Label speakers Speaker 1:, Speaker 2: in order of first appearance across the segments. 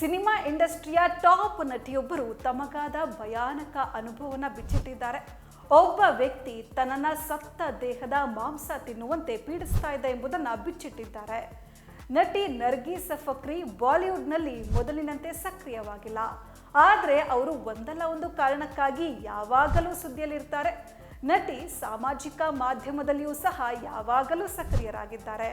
Speaker 1: Cinema ಇಂಡಸ್ಟ್ರಿಯ top ನಟಿಯೊಬ್ಬರು ತಮಗಾದ ಭಯಾನಕ ಅನುಭವನ ಬಿಚ್ಚಿಟ್ಟಿದ್ದಾರೆ. ಒಬ್ಬ ವ್ಯಕ್ತಿ ತನ್ನನ್ನ ಸತ್ತ ದೇಹದ ಮಾಂಸ ತಿನ್ನುವಂತೆ ಪೀಡಿಸ್ತಾ ಇದೆ ಎಂಬುದನ್ನು ಬಿಚ್ಚಿಟ್ಟಿದ್ದಾರೆ. ನಟಿ ನರ್ಗೀಸ್ ಫಕ್ರಿ ಬಾಲಿವುಡ್ನಲ್ಲಿ ಮೊದಲಿನಂತೆ ಸಕ್ರಿಯವಾಗಿಲ್ಲ. ಆದರೆ ಅವರು ಒಂದಲ್ಲ ಒಂದು ಕಾರಣಕ್ಕಾಗಿ ಯಾವಾಗಲೂ ಸುದ್ದಿಯಲ್ಲಿರ್ತಾರೆ. ನಟಿ ಸಾಮಾಜಿಕ ಮಾಧ್ಯಮದಲ್ಲಿಯೂ ಸಹ ಯಾವಾಗಲೂ ಸಕ್ರಿಯರಾಗಿದ್ದಾರೆ.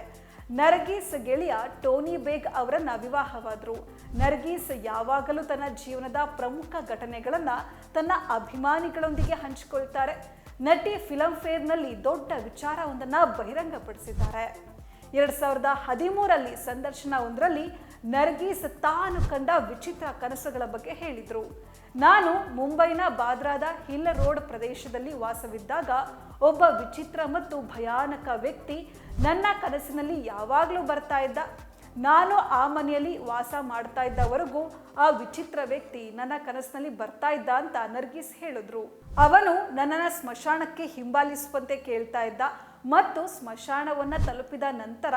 Speaker 1: ನರ್ಗೀಸ್ ಗೆಳೆಯ ಟೋನಿ ಬೇಗ್ ಅವರನ್ನ ವಿವಾಹವಾದರು. ನರ್ಗೀಸ್ ಯಾವಾಗಲೂ ತನ್ನ ಜೀವನದ ಪ್ರಮುಖ ಘಟನೆಗಳನ್ನು ತನ್ನ ಅಭಿಮಾನಿಗಳೊಂದಿಗೆ ಹಂಚಿಕೊಳ್ತಾರೆ. ನಟಿ ಫಿಲಂ ಫೇರ್ನಲ್ಲಿ ದೊಡ್ಡ ವಿಚಾರವೊಂದನ್ನು ಬಹಿರಂಗಪಡಿಸಿದ್ದಾರೆ. ಎರಡ್ ಸಾವಿರದ ಹದಿಮೂರಲ್ಲಿ ಸಂದರ್ಶನ ಒಂದರಲ್ಲಿ ನರ್ಗೀಸ್ ತಾನು ಕಂಡ ವಿಚಿತ್ರ ಕನಸುಗಳ ಬಗ್ಗೆ ಹೇಳಿದ್ರು. ನಾನು ಮುಂಬೈನ ಬಾದ್ರಾದ ಹಿಲ್ ರೋಡ್ ಪ್ರದೇಶದಲ್ಲಿ ವಾಸವಿದ್ದಾಗ ಒಬ್ಬ ವಿಚಿತ್ರ ಮತ್ತು ಭಯಾನಕ ವ್ಯಕ್ತಿ ನನ್ನ ಕನಸಿನಲ್ಲಿ ಯಾವಾಗಲೂ ಬರ್ತಾ ಇದ್ದ ನಾನು ಆ ಮನೆಯಲ್ಲಿ ವಾಸ ಮಾಡ್ತಾ ಇದ್ದವರೆಗೂ ಆ ವಿಚಿತ್ರ ವ್ಯಕ್ತಿ ನನ್ನ ಕನಸಿನಲ್ಲಿ ಬರ್ತಾ ಇದ್ದ ಅಂತ ನರ್ಗಿಸ್ ಹೇಳಿದ್ರು. ಅವನು ನನ್ನನ್ನು ಸ್ಮಶಾನಕ್ಕೆ ಹಿಂಬಾಲಿಸುವಂತೆ ಕೇಳ್ತಾ ಇದ್ದ ಮತ್ತು ಸ್ಮಶಾನವನ್ನ ತಲುಪಿದ ನಂತರ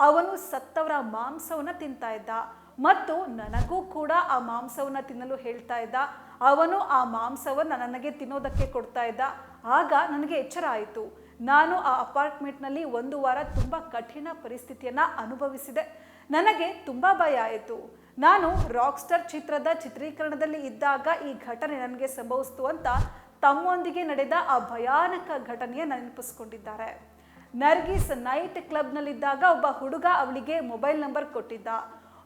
Speaker 1: ಅವನು ಸತ್ತವರ ಮಾಂಸವನ್ನ ತಿಂತಾ ಇದ್ದ ಮತ್ತು ನನಗೂ ಕೂಡ ಆ ಮಾಂಸವನ್ನ ತಿನ್ನಲು ಹೇಳ್ತಾ ಇದ್ದ. ಅವನು ಆ ಮಾಂಸವನ್ನ ನನಗೆ ತಿನ್ನೋದಕ್ಕೆ ಕೊಡ್ತಾ ಇದ್ದ. ಆಗ ನನಗೆ ಎಚ್ಚರ ಆಯಿತು. ನಾನು ಆ ಅಪಾರ್ಟ್ಮೆಂಟ್ನಲ್ಲಿ ಒಂದು ವಾರ ತುಂಬ ಕಠಿಣ ಪರಿಸ್ಥಿತಿಯನ್ನು ಅನುಭವಿಸಿದೆ. ನನಗೆ ತುಂಬ ಭಯ ಆಯಿತು. ನಾನು ರಾಕ್ಸ್ಟಾರ್ ಚಿತ್ರದ ಚಿತ್ರೀಕರಣದಲ್ಲಿ ಇದ್ದಾಗ ಈ ಘಟನೆ ನನಗೆ ಸಂಭವಿಸ್ತು ಅಂತ ತಮ್ಮೊಂದಿಗೆ ನಡೆದ ಆ ಭಯಾನಕ ಘಟನೆಯ ನೆನಪಿಸ್ಕೊಂಡಿದ್ದಾರೆ. ನರ್ಗೀಸ್ ನೈಟ್ ಕ್ಲಬ್ನಲ್ಲಿದ್ದಾಗ ಒಬ್ಬ ಹುಡುಗ ಅವಳಿಗೆ ಮೊಬೈಲ್ ನಂಬರ್ ಕೊಟ್ಟಿದ್ದ.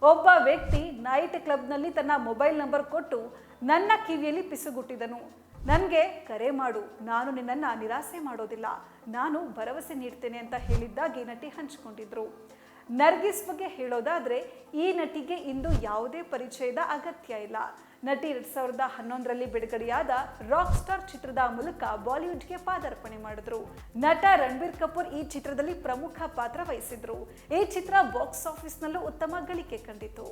Speaker 1: ಒಬ್ಬ ವ್ಯಕ್ತಿ ನೈಟ್ ಕ್ಲಬ್ನಲ್ಲಿ ತನ್ನ ಮೊಬೈಲ್ ನಂಬರ್ ಕೊಟ್ಟು ನನ್ನ ಕಿವಿಯಲ್ಲಿ ಪಿಸುಗುಟ್ಟಿದನು. ನನಗೆ ಕರೆ ಮಾಡು, ನಾನು ನಿನ್ನನ್ನು ನಿರಾಸೆ ಮಾಡೋದಿಲ್ಲ, ನಾನು ಭರವಸೆ ನೀಡ್ತೇನೆ ಅಂತ ಹೇಳಿದ್ದಾಗಿ ನಟಿ ಹಂಚಿಕೊಂಡಿದ್ರು. ನರ್ಗಿಸ್ ಬಗ್ಗೆ ಹೇಳೋದಾದರೆ, ಈ ನಟಿಗೆ ಇಂದು ಯಾವುದೇ ಪರಿಚಯದ ಅಗತ್ಯ ಇಲ್ಲ. ನಟಿ ಎರಡ್ ಸಾವಿರದ ಹನ್ನೊಂದರಲ್ಲಿ ಬಿಡುಗಡೆಯಾದ ರಾಕ್ ಸ್ಟಾರ್ ಚಿತ್ರದ ಮೂಲಕ ಬಾಲಿವುಡ್ಗೆ ಪಾದಾರ್ಪಣೆ ಮಾಡಿದ್ರು. ನಟ ರಣಬೀರ್ ಕಪೂರ್ ಈ ಚಿತ್ರದಲ್ಲಿ ಪ್ರಮುಖ ಪಾತ್ರ ವಹಿಸಿದ್ರು. ಈ ಚಿತ್ರ ಬಾಕ್ಸ್ ಆಫೀಸ್ನಲ್ಲೂ ಉತ್ತಮ ಗಳಿಕೆ ಕಂಡಿತು